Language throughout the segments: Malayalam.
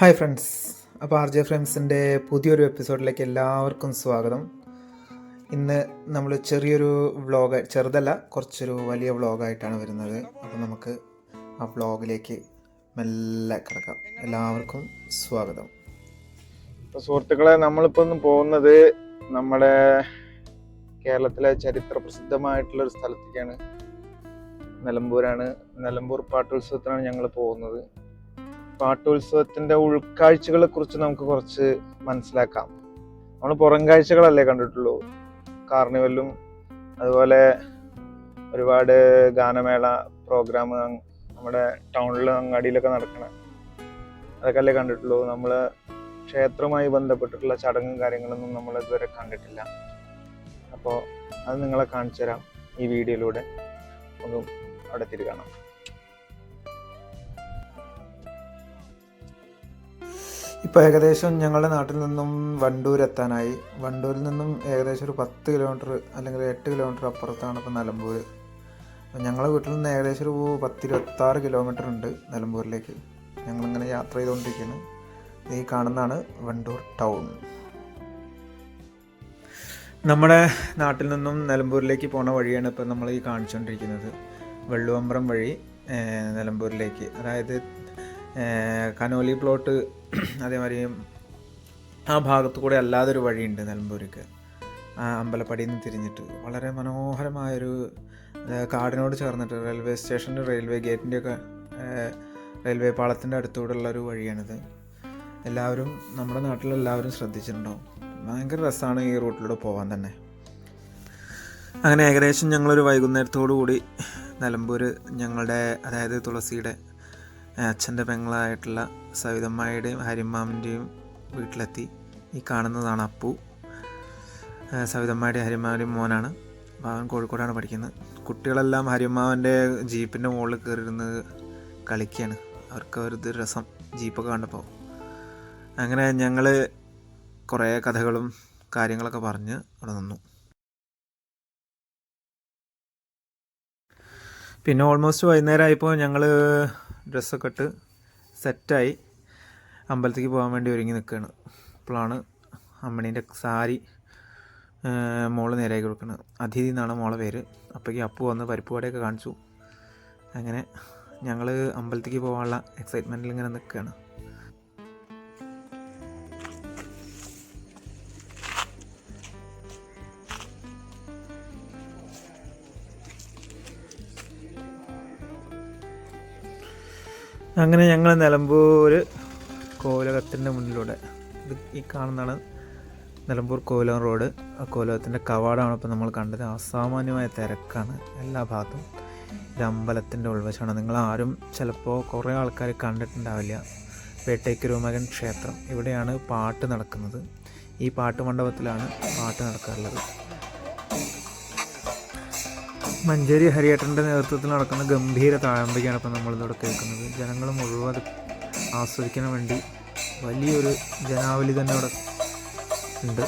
Hi friends. അപ്പോൾ ആർ ജെ ഫ്രണ്ട്സിന്റെ പുതിയൊരു എപ്പിസോഡിലേക്ക് എല്ലാവർക്കും സ്വാഗതം. ഇന്ന് നമ്മൾ ചെറിയൊരു വ്ളോഗ് ചെറുതല്ല കുറച്ചൊരു വലിയ വ്ളോഗായിട്ടാണ് വരുന്നത്. അപ്പോൾ നമുക്ക് ആ വ്ളോഗിലേക്ക് മെല്ലെ കിടക്കാം. എല്ലാവർക്കും സ്വാഗതം. ഇപ്പോൾ സുഹൃത്തുക്കളെ നമ്മളിപ്പോൾ ഒന്ന് പോകുന്നത് നമ്മുടെ കേരളത്തിലെ ചരിത്ര പ്രസിദ്ധമായിട്ടുള്ളൊരു സ്ഥലത്തേക്കാണ്. നിലമ്പൂരാണ്. നിലമ്പൂർ പാട്ടുത്സവത്തിനാണ് ഞങ്ങൾ പോകുന്നത്. പാട്ടുത്സവത്തിന്റെ ഉൾക്കാഴ്ചകളെ കുറിച്ച് നമുക്ക് കുറച്ച് മനസ്സിലാക്കാം. നമ്മൾ പുറം കാഴ്ചകളല്ലേ കണ്ടിട്ടുള്ളൂ. കാർണിവലും അതുപോലെ ഒരുപാട് ഗാനമേള പ്രോഗ്രാം നമ്മുടെ ടൗണിലും അങ്ങാടിയിലൊക്കെ നടക്കണ അതൊക്കെ അല്ലേ കണ്ടിട്ടുള്ളൂ. നമ്മൾ ക്ഷേത്രവുമായി ബന്ധപ്പെട്ടിട്ടുള്ള ചടങ്ങും കാര്യങ്ങളൊന്നും നമ്മൾ ഇതുവരെ കണ്ടിട്ടില്ല. അപ്പോൾ അത് നിങ്ങളെ കാണിച്ചു തരാം ഈ വീഡിയോയിലൂടെ. ഒന്ന് അവിടെ തിരി കാണാം. ഇപ്പോൾ ഏകദേശം ഞങ്ങളുടെ നാട്ടിൽ നിന്നും വണ്ടൂർ എത്താനായി. വണ്ടൂരിൽ നിന്നും ഏകദേശം ഒരു പത്ത് കിലോമീറ്റർ അല്ലെങ്കിൽ എട്ട് കിലോമീറ്റർ അപ്പുറത്താണ് ഇപ്പോൾ നിലമ്പൂർ അപ്പോൾ ഞങ്ങളുടെ വീട്ടിൽ നിന്ന് ഏകദേശം ഒരു പത്തിരുപത്താറ് കിലോമീറ്റർ ഉണ്ട് നിലമ്പൂരിലേക്ക്. ഞങ്ങളിങ്ങനെ യാത്ര ചെയ്തുകൊണ്ടിരിക്കുകയാണ് ഈ കാണുന്നതാണ് വണ്ടൂർ ടൗൺ. നമ്മുടെ നാട്ടിൽ നിന്നും നിലമ്പൂരിലേക്ക് പോണ വഴിയാണ് ഇപ്പോൾ നമ്മൾ ഈ കാണിച്ചുകൊണ്ടിരിക്കുന്നത്. വെള്ളുവമ്പ്രം വഴി നിലമ്പൂരിലേക്ക്. അതായത് കനോലി പ്ലോട്ട് അതേമാതിരി ആ ഭാഗത്തു കൂടെ അല്ലാതൊരു വഴിയുണ്ട് നിലമ്പൂർക്ക് ആ അമ്പലപ്പടിയിൽ നിന്ന് തിരിഞ്ഞിട്ട്. വളരെ മനോഹരമായൊരു കാടിനോട് ചേർന്നിട്ട് റെയിൽവേ സ്റ്റേഷന്റെ റെയിൽവേ ഗേറ്റിന്റെയൊക്കെ റെയിൽവേ പാളത്തിന്റെ അടുത്തൂടെയുള്ള ഒരു വഴിയാണിത്. എല്ലാവരും നമ്മുടെ നാട്ടിലെല്ലാവരും ശ്രദ്ധിച്ചിട്ടുണ്ടാവും ഭയങ്കര രസമാണ് ഈ റൂട്ടിലൂടെ പോകാൻ തന്നെ. അങ്ങനെ ഏകദേശം ഞങ്ങളൊരു വൈകുന്നേരത്തോടു കൂടി നിലമ്പൂർ ഞങ്ങളുടെ അതായത് തുളസിയുടെ അച്ഛന്റെ പെങ്ങളായിട്ടുള്ള സവിതമ്മയുടെയും ഹരിമാമിന്റെയും വീട്ടിലെത്തി. ഈ കാണുന്നതാണ് അപ്പു. സവിതമ്മയുടെ ഹരിമാവിന്റെയും മോനാണ്. അവൻ കോഴിക്കോടാണ് പഠിക്കുന്നത്. കുട്ടികളെല്ലാം ഹരിമാവന്റെ ജീപ്പിന്റെ മുകളിൽ കയറിയിരുന്ന് കളിക്കുകയാണ്. അവർക്ക് ഒരു രസം ജീപ്പൊക്കെ കണ്ടപ്പോൾ. അങ്ങനെ ഞങ്ങൾ കുറേ കഥകളും കാര്യങ്ങളൊക്കെ പറഞ്ഞ് അവിടെ നിന്നു. പിന്നെ ഓൾമോസ്റ്റ് വൈകുന്നേരം ആയപ്പോൾ ഞങ്ങൾ ഡ്രസ്സൊക്കെ ഇട്ട് സെറ്റായി അമ്പലത്തേക്ക് പോകാൻ വേണ്ടി ഒരുങ്ങി നിൽക്കുകയാണ് അപ്പോഴാണ് അമ്മണീന്റെ സാരി മോൾ നേരെയാക്കി കൊടുക്കുന്നത് അതിഥി എന്നാണ് മോളെ പേര്. അപ്പോഴേക്കും അപ്പു വന്ന് പരിപ്പ് വടയൊക്കെ കാണിച്ചു. അങ്ങനെ ഞങ്ങൾ അമ്പലത്തേക്ക് പോകാനുള്ള എക്സൈറ്റ്മെന്റിൽ ഇങ്ങനെ നിൽക്കുകയാണ് അങ്ങനെ ഞങ്ങൾ നിലമ്പൂർ കോലകത്തിന്റെ മുന്നിലൂടെ. ഇത് ഈ കാണുന്നതാണ് നിലമ്പൂർ കോലം റോഡ്. ആ കോലകത്തിന്റെ കവാടമാണ് ഇപ്പോൾ നമ്മൾ കണ്ടത്. അസാമാന്യമായ തിരക്കാണ് എല്ലാ ഭാഗത്തും. ഇത് അമ്പലത്തിന്റെ ഉൾവശമാണ്. നിങ്ങൾ ആരും ചിലപ്പോൾ കുറേ ആൾക്കാർ കണ്ടിട്ടുണ്ടാവില്ല. പേട്ടേക്കരു രൂമകൻ ക്ഷേത്രം. ഇവിടെയാണ് പാട്ട് നടക്കുന്നത്. ഈ പാട്ട് മണ്ഡപത്തിലാണ് പാട്ട് നടക്കാറുള്ളത്. മഞ്ചേരി ഹരിയേട്ടന്റെ നേതൃത്വത്തിൽ നടക്കുന്ന ഗംഭീര താഴമ്പയ്ക്കാണ് ഇപ്പം നമ്മളിതോടെ കേൾക്കുന്നത്. ജനങ്ങൾ മുഴുവൻ ആസ്വദിക്കാൻ വേണ്ടി വലിയൊരു ജനാവലി തന്നെ അവിടെ ഉണ്ട്.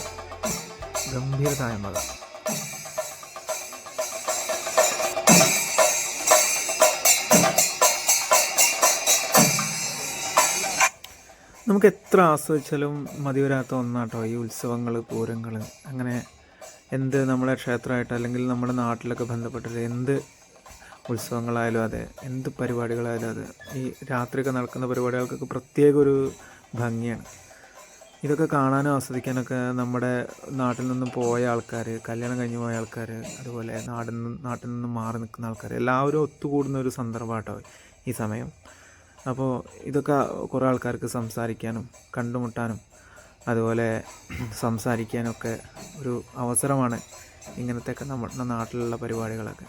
ഗംഭീര താഴമ്പ നമുക്ക് എത്ര ആസ്വദിച്ചാലും മതി വരാത്ത ഒന്നാട്ടോ ഈ ഉത്സവങ്ങൾ പൂരങ്ങൾ അങ്ങനെ എന്ത് നമ്മുടെ ക്ഷേത്രമായിട്ട് അല്ലെങ്കിൽ നമ്മുടെ നാട്ടിലൊക്കെ ബന്ധപ്പെട്ട എന്ത് ഉത്സവങ്ങളായാലും അതെ എന്ത് പരിപാടികളായാലും അതെ ഈ രാത്രിയൊക്കെ നടക്കുന്ന പരിപാടികൾക്കൊക്കെ പ്രത്യേക ഒരു ഭംഗിയാണ്. ഇതൊക്കെ കാണാനും ആസ്വദിക്കാനൊക്കെ നമ്മുടെ നാട്ടിൽ നിന്നും പോയ ആൾക്കാർ കല്യാണം കഴിഞ്ഞ് പോയ ആൾക്കാർ അതുപോലെ നാടിൽ നിന്ന് നാട്ടിൽ നിന്ന് മാറി നിൽക്കുന്ന ആൾക്കാർ എല്ലാവരും ഒത്തുകൂടുന്ന ഒരു സന്ദർഭമാട്ടോ ഈ സമയം. അപ്പോൾ ഇതൊക്കെ കുറേ ആൾക്കാർക്ക് സംസാരിക്കാനും കണ്ടുമുട്ടാനും അതുപോലെ സംസാരിക്കാനൊക്കെ ഒരു അവസരമാണ് ഇങ്ങനത്തെയൊക്കെ നമ്മുടെ നാട്ടിലുള്ള പരിപാടികളൊക്കെ.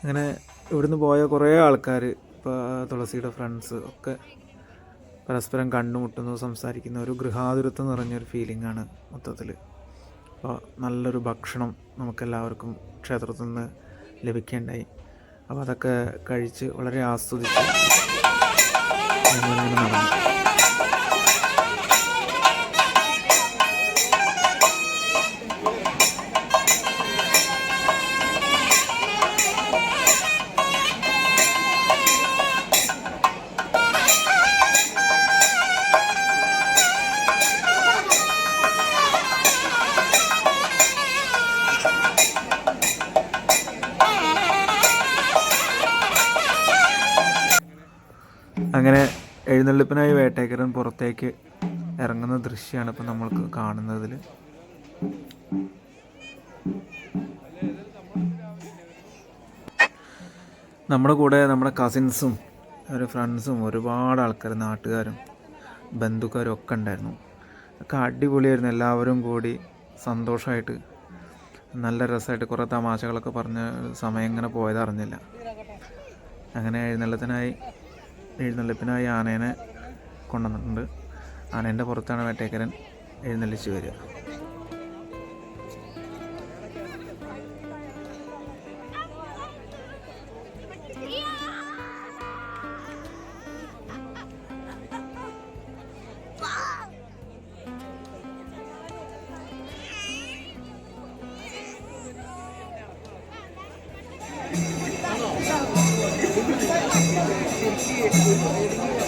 അങ്ങനെ ഇവിടുന്ന് പോയ കുറേ ആൾക്കാർ ഇപ്പോൾ തുളസിയുടെ ഫ്രണ്ട്സ് ഒക്കെ പരസ്പരം കണ്ടുമുട്ടുന്നു സംസാരിക്കുന്ന. ഒരു ഗൃഹാതുരത്വം നിറഞ്ഞൊരു ഫീലിംഗ് ആണ് മൊത്തത്തിൽ അപ്പോൾ നല്ലൊരു ഭക്ഷണം നമുക്കെല്ലാവർക്കും ക്ഷേത്രത്തിൽ നിന്ന് ലഭിക്കേണ്ടായി. അപ്പോൾ അതൊക്കെ കഴിച്ച് വളരെ ആസ്വദിച്ച് നടന്നു. അങ്ങനെ എഴുന്നള്ളിപ്പിനായി വേട്ടേക്കരൻ പുറത്തേക്ക് ഇറങ്ങുന്ന ദൃശ്യമാണ് ഇപ്പം നമ്മൾക്ക് കാണുന്നതിൽ. നമ്മുടെ കൂടെ നമ്മുടെ കസിൻസും ഒരു ഫ്രണ്ട്സും ഒരുപാട് ആൾക്കാർ നാട്ടുകാരും ബന്ധുക്കാരും ഒക്കെ ഉണ്ടായിരുന്നു. ഒക്കെ അടിപൊളിയായിരുന്നു. എല്ലാവരും കൂടി സന്തോഷമായിട്ട് നല്ല രസമായിട്ട് കുറേ തമാശകളൊക്കെ പറഞ്ഞ് സമയം ഇങ്ങനെ പോയതറിഞ്ഞില്ല. അങ്ങനെ എഴുന്നള്ളത്തിനായി എഴുന്നള്ളിപ്പിനായി ആനേനെ കൊണ്ടുവന്നിട്ടുണ്ട്. ആനേന്റെ പുറത്താണ് വേട്ടേക്കരൻ എഴുന്നള്ളിച്ച് വരിക. aqui.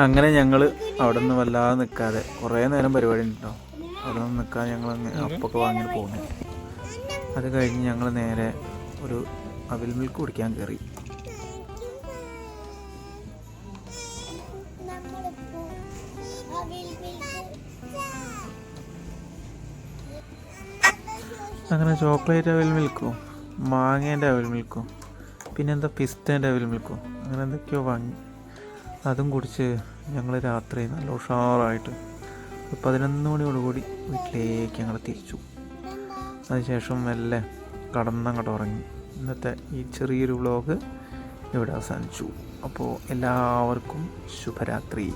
അങ്ങനെ ഞങ്ങൾ അവിടെ നിന്ന് വല്ലാതെ നിൽക്കാതെ കുറേ നേരം പരിപാടി ഉണ്ടോ അവിടെ നിന്ന് നിൽക്കാതെ ഞങ്ങൾ അപ്പൊക്കെ വാങ്ങിയിട്ട് പോകുന്നു അത് കഴിഞ്ഞ് ഞങ്ങൾ നേരെ ഒരു അവിൽ മിൽക്ക് കുടിക്കാൻ കയറി അങ്ങനെ ചോക്ലേറ്റ് അവിൽ മിൽക്കും മാങ്ങേന്റെ അവിൽ മിൽക്കും പിന്നെന്താ പിസ്തേന്റെ അവിൽ മിൽക്കും അങ്ങനെ എന്തൊക്കെയോ വാങ്ങി. അതും കുടിച്ച് ഞങ്ങൾ രാത്രി നല്ല ഉഷാറായിട്ട് ഒരു പതിനൊന്ന് മണിയോടുകൂടി വീട്ടിലേക്ക് ഞങ്ങൾ തിരിച്ചു. അതിനുശേഷം മെല്ലെ കടന്നങ്ങോട്ട് ഉറങ്ങി. ഇന്നത്തെ ഈ ചെറിയൊരു വ്ളോഗ് ഇവിടെ അവസാനിച്ചു. അപ്പോൾ എല്ലാവർക്കും ശുഭരാത്രി.